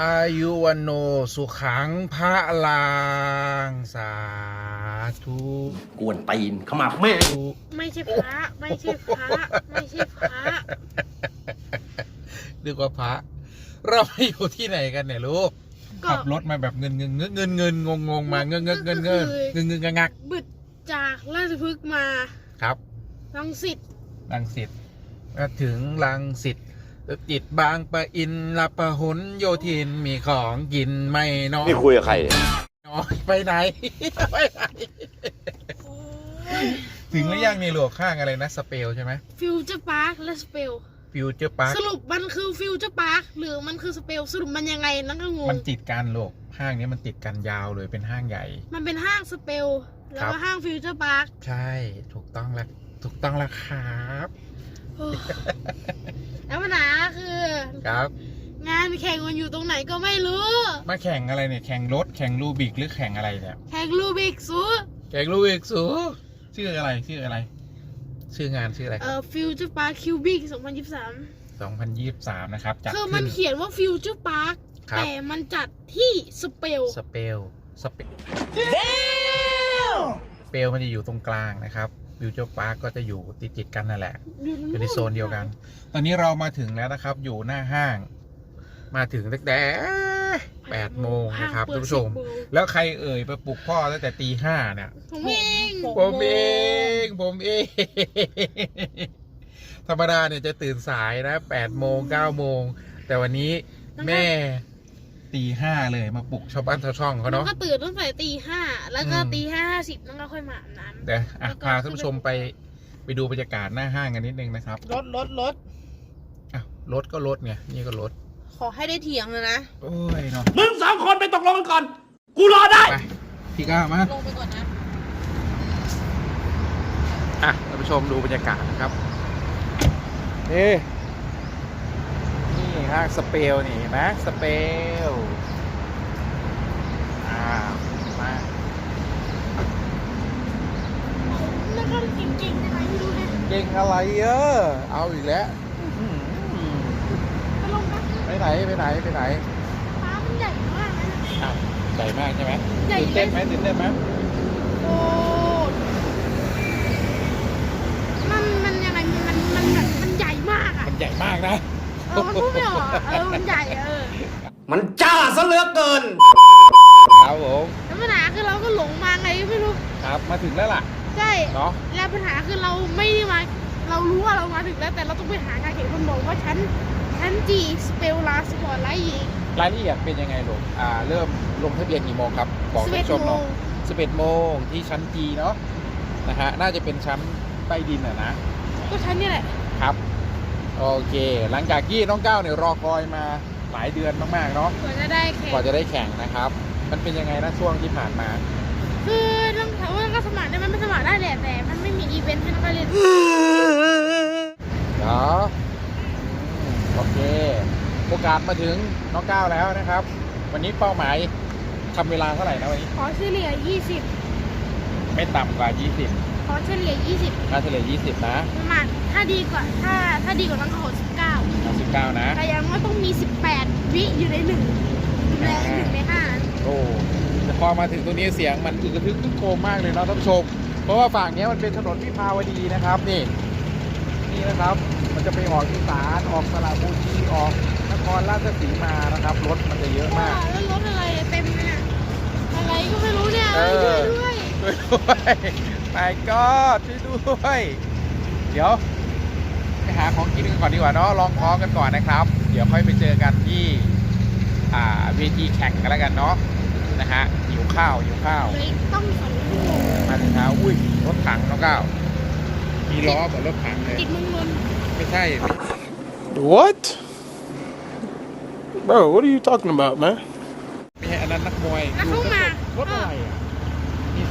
อายุวันโนสุขังพระลางสาธุกวนตีนเข้ามาแม่งไม่ใช่พระไม่ใช่พระไม่ใช่พระนึกว่าพระ เราไม่อยู่ที่ไหนกันเนี่ยลูกก็ขับรถมาแบบเงินเงินเงินเงินเงินงงงงมาเงินเงินเงินเงินเงินเงินงักงักบึดจากราชพฤกษ์มาครับรังสิตลังสิตมาถึงลังสิต จิตบางปะอินลับปะหนโยธินมีของกินไม่น้อยนี่คุยกับใครเนี่ยน้อยไปไหน ไปไหน ถึงหรือยังนี่หลวกข้างอะไรนะสเปลใช่ไหมฟิวเจอร์พาร์คและสเปล ฟิวเจอร์พาร์คสรุปมันคือฟิวเจอร์พาร์คหรือมันคือสเปลสรุปมันยังไงนั่นก็งงมันติดกันโลกห้างนี้มันติดกันยาวเลยเป็นห้างใหญ่ มันเป็นห้างสเปลแล้วครัก็บห้างฟิวเจอร์พาร์คใช่ ถูกต้องแล้วถูกต้องแล้วครับโอ้ แล้วปัญหาคือ ครับ งานแข่งมันอยู่ตรงไหนก็ไม่รู้ มาแข่งอะไรเนี่ย แข่งรถ แข่งลูบิกหรือแข่งอะไรเนี่ย แข่งลูบิกซูแข่งลูบิกสูชื่ออะไร ชื่ออะไร ชื่องานชื่ออะไรเอ่อฟิวเจอร์พาร์คคิวบิก2023 2023 นะครับ จัดคือมัขึ้นนเขียนว่าฟิวเจอร์พาร์คครับแต่มันจัดที่สเปลสเปลสเปลสเปลมันจะอยู่ตรงกลางนะครับ ฟิวเจอร์พาร์คก็จะอยู่ติดติดๆกันนั่นแหละ อยู่ในโซนเดียวกัน ตอนนี้เรามาถึงแล้วนะครับ อยู่หน้าห้าง มาถึงตั้งแต่แปดโมงนะครับท่านผู้ชม แล้วใครเอ่ยไปปลุกพ่อตั้งแต่ตีห้าเนี่ย ผมเองผมเอง ผมเอง ธรรมดาเนี่ยจะตื่นสายนะแปดโมงเก้าโมง แต่วันนี้แม่ ตีห้าเลยมาปลุกชาวบ้านชาวช่องเขาแล้วเนาะก็ตื่นตั้งแต่ตีห้าแล้วก็อืมตีห้าห้าสิบแล้วก็ค่อยมาอาบน้ำเดี๋ยวอะแล้วก็พาท่านผู้ชมไปไปดูบรรยากาศหน้าห้างกันนิดนึงนะครับรถรถรถอะรถก็รถไงนี่ก็รถ ขอให้ได้เถียงเลยนะโอ้ยเนาะมึงสองคนไปตกลงกันก่อน กูรอได้ไปพี่ก้าวมาลงไปก่อนนะอะท่านผู้ชมดูบรรยากาศนะครับนี่นี่ ห้างสเปลนี่เห็นไหมสเปลอ่ามาแล้วก็จริงๆใช่ไหมไม่รู้นะเก่งอะไรเออเอาอีกแล้วอื้อหือไปลงนะไปไหนไปไหนไปไหนฟ้ามันใหญ่มากนะอ้าวใหญ่มากใช่ไหมใหญ่ตื่นเต้นไหมตื่นเต้นไหมโอ้มันมันยังไงมันมันแบบมันใหญ่มากอะมันใหญ่มากนะเออมันพูดไม่ออกอะเออมันใหญ่อะเออมันจ้าซะเหลือเกิน ครับผมแล้วปัญหาคือเราก็หลงมาไงก็ไม่รู้ครับมาถึงแล้วล่ะใช่เนาะแล้วปัญหาคือเราไม่ได้มาเรารู้ว่าเรามาถึงแล้วแต่เราต้องไปหางานเขียนคนบอกว่าชั้นชั้นจีสเปลลาสปอร์ตไลท์อีกรายละเอียดเป็นยังไงลูกอ่าเริ่มลงทะเบียนกี่โมงครับบอกท่านผู้ชม11โมเนาะง11โมงที่ชั้นจีเนาะนะฮะน่าจะเป็นชั้นใต้ดินอะนะก็ชั้นนี่แหละครับ โอเค หลังจากที่น้องก้าวเนี่ยรอคอยมาหลายเดือนมากๆเนาะกว่าจะได้แข่งกว่าจะได้แข่งนะครับ มันเป็นยังไงนะช่วงที่ผ่านมา คือต้องถามว่าก็สมัครได้ไหมไม่สมัครได้แหละแต่มันไม่มีอีเวนต์ให้นักเรียนเนาะอืมโอเคโอกาสมาถึงน้องก้าวแล้วนะครับ วันนี้เป้าหมายทำเวลาเท่าไหร่นะวันนี้ขอเฉลี่ย20 ไม่ต่ำกว่า 20 ขอเฉลี่ย 20 ค่าเฉลี่ย 20 นะประมาณถ้าดีกว่าถ้าถ้าดีกว่านั้นก็ขอ19 19 นะ แต่อยังว่าต้องมี 18 วิอยู่ในหนึ่งในหนึ่งในห้าโอ้แต่พอมาถึงตรงนี้เสียงมันอึกกระทึกคึกโครมมากเลยเนาะท่านผู้ชม เพราะว่าฝั่งเนี้ยมันเป็นถนนวิภาวดีนะครับนี่นี่นะครับมันจะไปออกอีสานออกสระบุรีออกนครราชสีมานะครับ รถมันจะเยอะมากแล้วรถอะไรเต็มเลยเนี่ยอะไรก็ไม่รู้เนี่ยเออช่วยด้วยช่วยด้วย ไปก็ช่วยด้วย เดี๋ยวไปหาของกินกันก่อนดีกว่าเนาะลองท้องกันก่อนนะครับ เดี๋ยวค่อยไปเจอกันที่อ่าเวทีแข่งกันแล้วกันเนาะนะฮะหิวข้าวหิวข้าวเลยต้องสองชั่วโมงมาถึงเช้าอุ้ยรถถังน้องก้าวมีล้อเหมือนรถถังเลยจิตเมึงนนท์ไม่ใช่ What bro what are you talking about man ไม่ใช่อันนั้นนักมวยแล้วเขามารถอะไรอะมี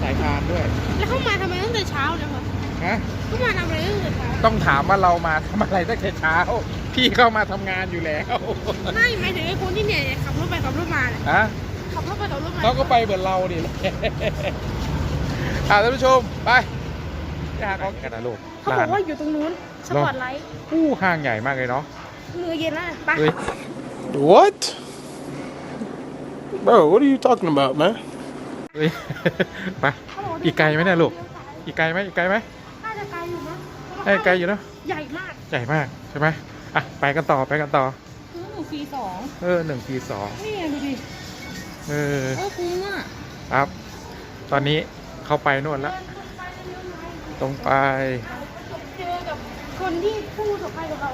สายพานด้วย แล้วเขามาทำไมตั้งแต่เช้าเนี่ยครับฮะ เขามาทำอะไรตั้งแต่เช้าต้องถามว่าเรามาทำอะไรตั้งแต่เช้า พี่เข้ามาทำงานอยู่แล้ว ไม่หมายถึงไอ้คนที่เนี่ยขับรถไปขับรถมาเนี่ยฮะ ขับรถไปขับรถมาเขาก็ไปเหมือนเราดิอ่าท่านผู้ชม ไปไปหาของกันนะลูกเขาบอกว่าอยู่ตรงนู้นสปอร์ตไลท์อู้ห้างใหญ่มากเลยเนาะ มือเย็นแล้วไปเฮ้ย what Bro, what are you talking about, man? เฮ้ยไปอีกไกลไหมเนี่ยลูก อีกไกลไหมอีกไกลไหมน่าจะไกลอยู่นะเอ้ยไกลอยู่เนอะใหญ่มาก ใหญ่มากใช่ไหมอะไปกันต่อไปกันต่อคือหนูฟรีสองเออหนึ่งทีสองนี่ไงดูดิเออเออคุ้มอะครับ ตอนนี้เข้าไปนู่นละตรงไปเจอกับคนที่พูดต่อไปกับเรา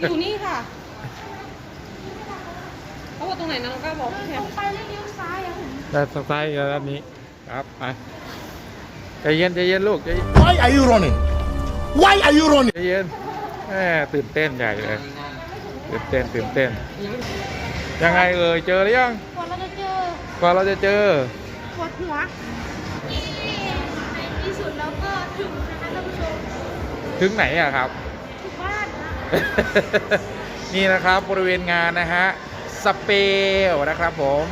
อยู่นี่ค่ะ เขาบอกตรงไหนนะน้องก้าวบอกเดินแค่ตรงไปแล้วเลี้ยวซ้ายอะผมด้านซ้ายกับด้านนี้ครับไปใจเย็นใจเย็นลูกใจเย็น Why are you running Why are you running ใจเย็นแหมตื่นเต้นใหญ่เลยตื่นเต้นตื่นเต้น ยังไงเอ่ยเจอหรือยังก่อนเราจะเจอกว่าเราจะเจอ ปวดหัวนี่ในที่สุดแล้วก็ถึงนะคะท่านผู้ชมถึงไหนอะครับ ถึงบ้านนะ นี่นะครับบริเวณงานนะฮะ สเปลนะครับผม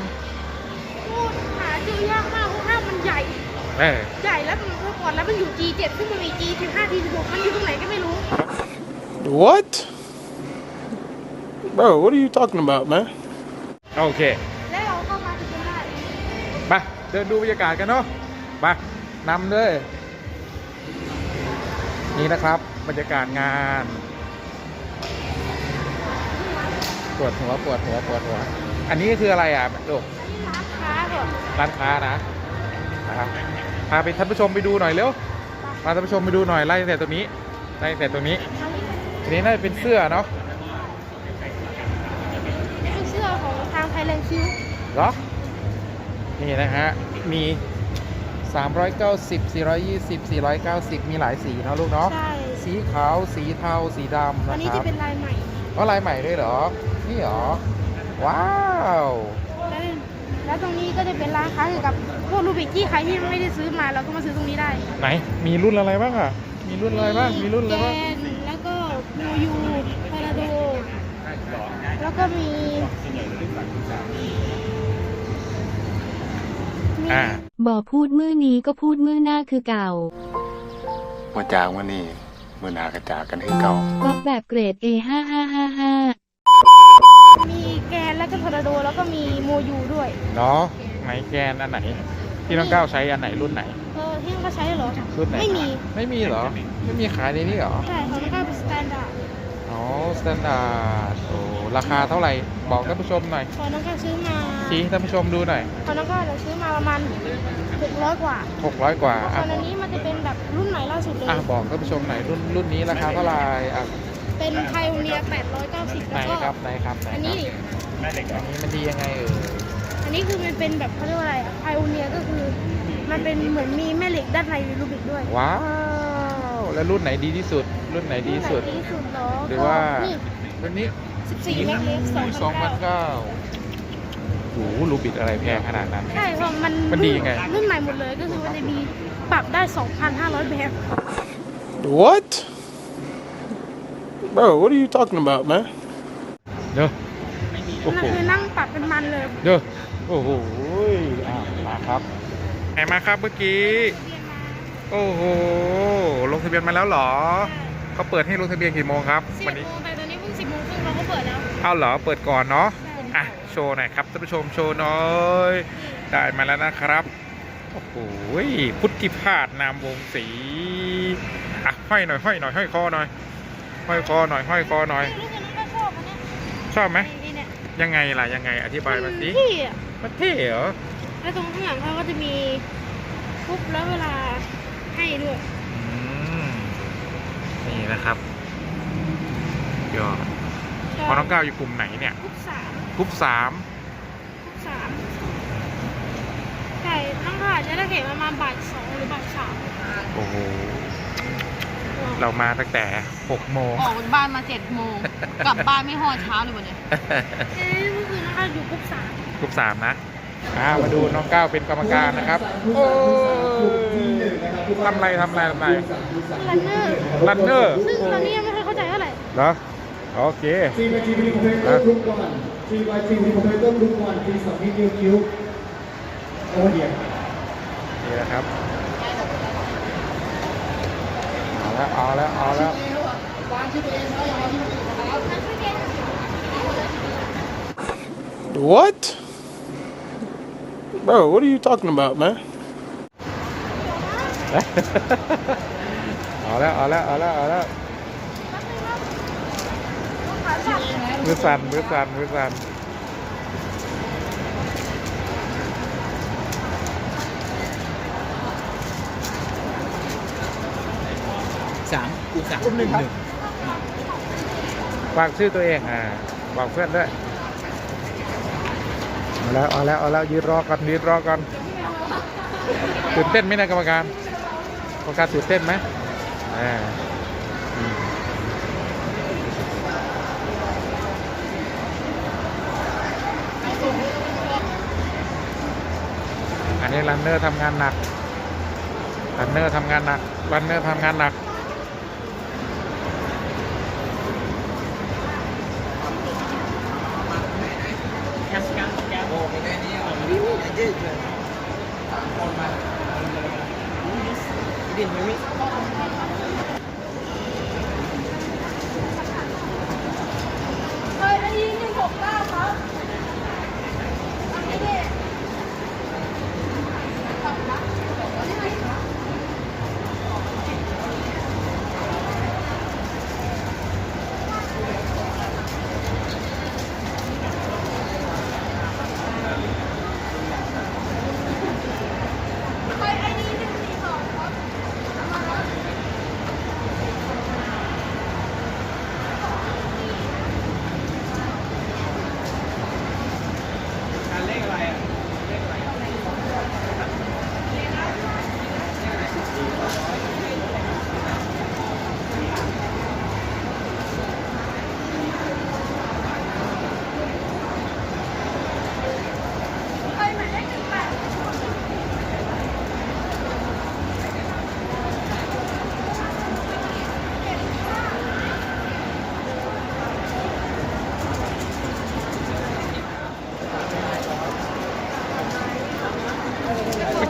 พูดหาเจอยากมากเพราะว่ามันใหญ่ เออใหญ่แล้วมันเมื่อก่อนแล้วมันอยู่ G7 ซึ่งมันมี G15 G16 มันอยู่ตรงไหนก็ไม่รู้ What? Bro, what are you talking about, man? โอเคแล้วเราก็มาถึงจนได้ไปเดินดูบรรยากาศกันเนาะไปนำเลยนี่นะครับบรรยากาศงาน วดหัวปวดหัวปวดหัว อันนี้คืออะไรอะลูกอันนี้ร้านค้าก่อนร้านค้านะนะครับพาไปท่านผู้ชมไปดูหน่อยเร็วพาท่านผู้ชมไปดูหน่อยไล่ตั้งแต่ตรงนี้ไล่ตั้งแต่ตรงนี้อันนี้ทีนี้น่าจะเป็นเสื้อเนาะเป็นเสื้อของทางไทยแลนด์คิวเหรอนี่นะฮะมี 390 420 490 มีหลายสีเนาะลูกเนาะใช่สีขาวสีเทาสีดำอันะนนี้ครัจะบเป็นลายใหม่ก็ลายใหม่ด้วยเหรอ นี่เหรอ ว้าวแล้วแล้วตรงนี้ก็จะเป็นร้านค้าเกี่ยวกับพวกรูบิกที่ใครที่ไม่ได้ซื้อมาเราก็มาซื้อตรงนี้ได้ไหน มีรุ่นอะไรบ้างอะ มีรุ่นอะไรบ้าง มีรุ่นอะไรบ้าง แกนแล้วก็มูยูพาราโด แล้วก็มีมีอ่า บ่พูดมื้อนี้ก็พูดมื้อหน้าคือเก่ามาจากวันนี้มือหนากระจากกันให้เก่า ก็แบบเกรด A ห้าห้าห้าห้ามี แกนแล้วก็ทอร์นาโดแล้วก็มีโมยูด้วยเนาะไหนแกนอันไหน ที่น้องก้าวใช้อันไหนรุ่นไหน เออที่เขาใช้เหรอรุ่นไหนไม่มี ไม่มีเหรอ ไม่มีขายในนี้เหรอ ใช่เขาไม่กล้าเป็นสแตนดาร์ดอ๋อสแตนดาร์ดโอ้ราคาเท่าไหร่ บอกท่านผู้ชมหน่อยพอน้องก็ซื้อมาชี้ท่านผู้ชมดูหน่อยพอน้องก็เราซื้อมาประมาณ600กว่า600กว่าส่อะวนอันนี้มันจะเป็นแบบรุ่นใหม่ล่าสุดเลยอะบอกท่านผู้ชมหน่อยรุ่นรุ่นนี้ราคาเท่าไหร่อะเป็นไพโอเนีย890ไหนแล้วก็ครับไหนครับไหน อันครันี้บอันนี้มันดียังไงเอ่ยอันนี้คือมันเป็นแบบเขาเรียกว่าอะไรอะไพโอเนียก็คือ มันเป็นเหมือนมีแม่เหล็กด้านในรูบิกด้วยว้าว แล้วรุ่นไหนดีที่สุด รุ่นไหนดีที่สุดรุ่นไหนดีที่สุดเหรอหรือว่านี่รุ่นนี้14เมกเล็กสองพัน2,900เก้าโอ้โหรูบิดอะไรแพงขนาดนั้น ใช่เพราะมันมันดียังไง รุ่นใหม่หมดเลยก็คือมันจะมีปรับได้ 2,500 แบบ What? Bro, what are you talking about, man? เด้อ โอ้นั่นโหคือนั่งปรับเป็นมันเลยเด้อโอ้โหอะมาครับไหนมาครับเมื่อกี้ โอ้โห ลงทะเบียนมาแล้วเหรอเขาเปิดให้ลงทะเบียนกี่โมงครับ สิบวันนี้ โมงแต่ตอนนี้เพิ่งสิบโมงครึ่งเราก็เปิดแล้ว เอาเหรอ เปิดก่อนเนาะ อะ โชว์หน่อยครับท่านผู้ชมโชว์หน่อย ได้มาแล้วนะครับ โอ้โห พุทธิพาสนามวงศรีอะห้อยหน่อยห้อยหน่อยห้อยคอหน่อย ห้อยคอหน่อยห้อยคอหน่อย รู้สึกน้องก็ชอบอันเนี้ยชอบไหมไอ้เนี่ ยยังไงล่ะยังไงอธิบายมาสิที่อะมันเท่เหรอแล้วตรงข้างหลังเขาก็จะมีปุ๊บแล้วเวลาให้ด้วยอืมนี่นะครับยอดพอน้องก้าวอยู่กลุ่มไหนเนี่ยปุ๊บสามกลุ่มสามปุ๊บสามใช่น้องก็อาจจะได้เห็นประมาณบ่ายสองหรือบ่ายสามโอ้โห เรามาตั้งแต่หกโมง ออกจากบ้านมาเจ็ดโมง กลับบ้านไม่หอดเช้าเลยวันเนี้ยเอ้ยเมื่อคืนน้องก็อยู่ปุ๊บสามกลุ่มสามนะอ่ามาดูน้องก้าวเป็นกรรมการนะครับ โอ้ยทำไรทำไรทำไรรันเนอร์ รันเนอร์ซึ่งตอนนี้ยังไม่เคยเข้าใจเท่าไหร่เหรอ โอเคทีมทีมคอมเพลเตอร์กรุ๊ปวันทีมทีมคอมเพลเตอร์กรุ๊ปวันทีมสองนิวคิวโอเดีย นี่นะครับ เอา แล้วเอาแล้วเอาแล้ว What? Bro, what are you talking about, man? เอาแล้วเอาแล้วเอาแล้วเอาแล้วมือสั่นมือสั่นมือสั่น สามกูสามหนึ่งหนึ่งฝากชื่อตัวเองอ่าบอกเพื่อนด้วยเอาแล้วเอาแล้วเอาแล้วยืนรอกันยืนรอกันตื่นเต้นไหมนะกรรมการกรรมการตื่นเต้นไหมอ่าอืมอันนี้รันเนอร์ทำงานหนักรันเนอร์ทำงานหนักรันเนอร์ทำงานหนัก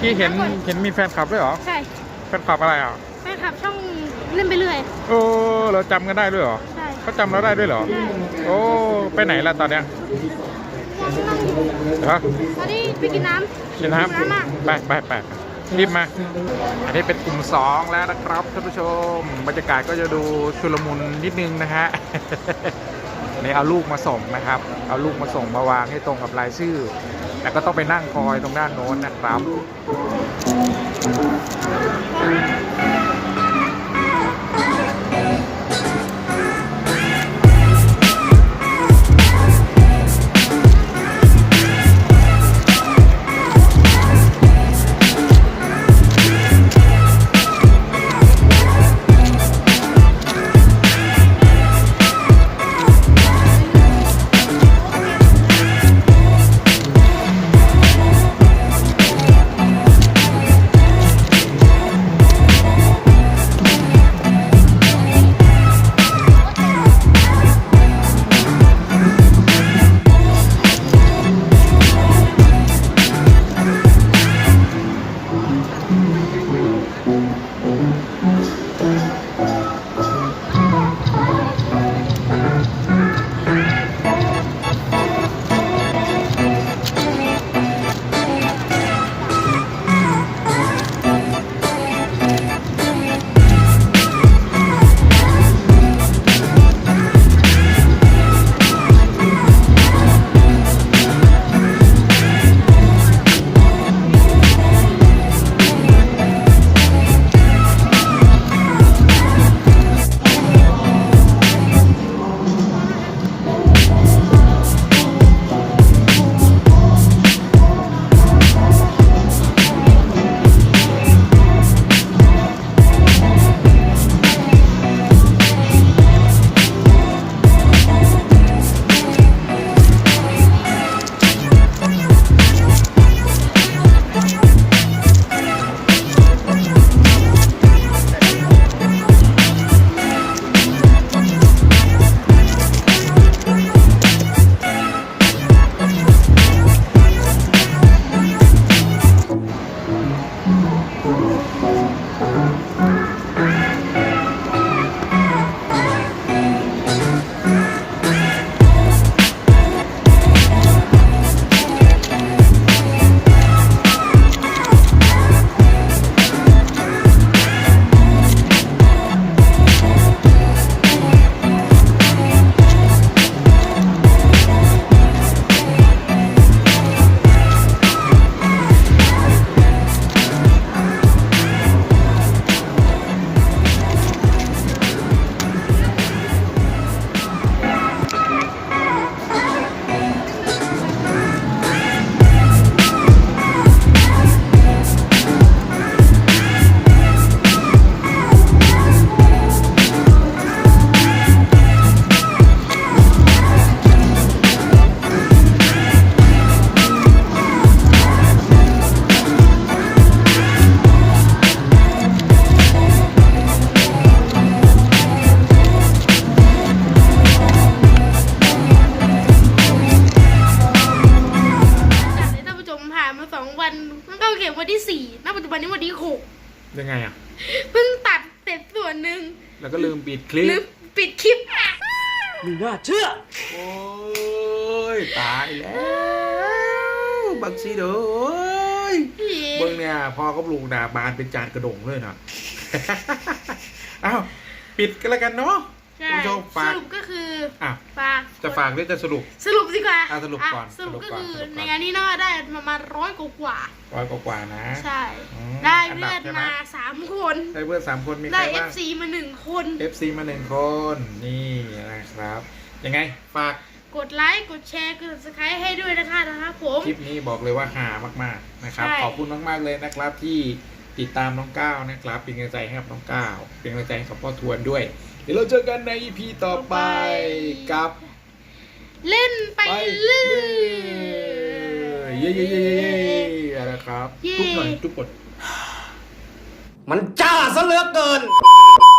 เมื่อกี้เห็นเห็นมีแฟนคลับด้วยเหรอ ใช่แฟนคลับอะไรอะแฟนคลับช่องเล่นไปเรื่อย โอ้เราจำกันได้ด้วยเหรอใช่เขาจำเราได้ด้วยเหรอโอ้ไปไหนล่ะตอนเนี้ยนั่งอยู่เหรอตอนนี้ไปกินน้ำกินน้น้ำมากำไปไปไปรีบมา อันนี้เป็นกลุ่มสองแล้วนะครับท่านผู้ชม บรรยากาศก็จะดูชุลมุนนิดนึงนะฮะอั นนี้เอาลูกมาส่งนะครับ เอาลูกมาส่งมาวางให้ตรงกับรายชื่อแล้วก็ต้องไปนั่งคอยตรงด้านโน้นนะครับ ที่สี่ณปัจจุบันนี้วันที่หกยังไงอะ เพิ่งตัดเสร็จส่วนหนึ่งแล้วก็ลืมปิดคลิป ลืมปิดคลิปโอ้ย ตายแล้ว บักซีเด้อยเบิ่งเนี่ยพอเขาปลูกดาบานเป็นจานกระดงเลยนะอ้าว ปิดกันแล้วกันเนาะใช่คุณผู้ชมสฝากรุปก็คือ อะ ฝากจะฝากหรือจะสรุป สรุปดีกว่าอะสรุปก่อนสรุปสรุปก็ก่อนคือสรุปก่อน ในงานนี้น่าได้ประมาณร้อยกว่าร้อยกว่าๆนะ ๆใช่ อืมได้อันดัเพื่บอนใช่ไหม มาสามคน ได้เพื่อนสามคนมีใคได้รเอบ้าฟงซีมาหนึ่งคน FC มาหนึ่งคนนี่นะครับ ยังไงฝากกดไลค์กดแชร์กด subscribe ให้ด้วยนะคะนะครับผม คลิปนี้บอกเลยว่าหามากๆนะครับ ใช่ ขอบคุณมากๆเลยนะครับที่ติดตามน้องก้าวนะครับเป็นกำลังใจให้กับน้องก้าวเป็นกำลังใจให้กับพ่อทวนด้วย เดี๋ยวเราเจอกันใน EP ต่อไปกับ เล่นไปไปเรื่เรื่ออยย เย้เย้เย้เย้นะครับเย้ทุกหน่อยทุกคนมันจ้าซะเหลือเกิน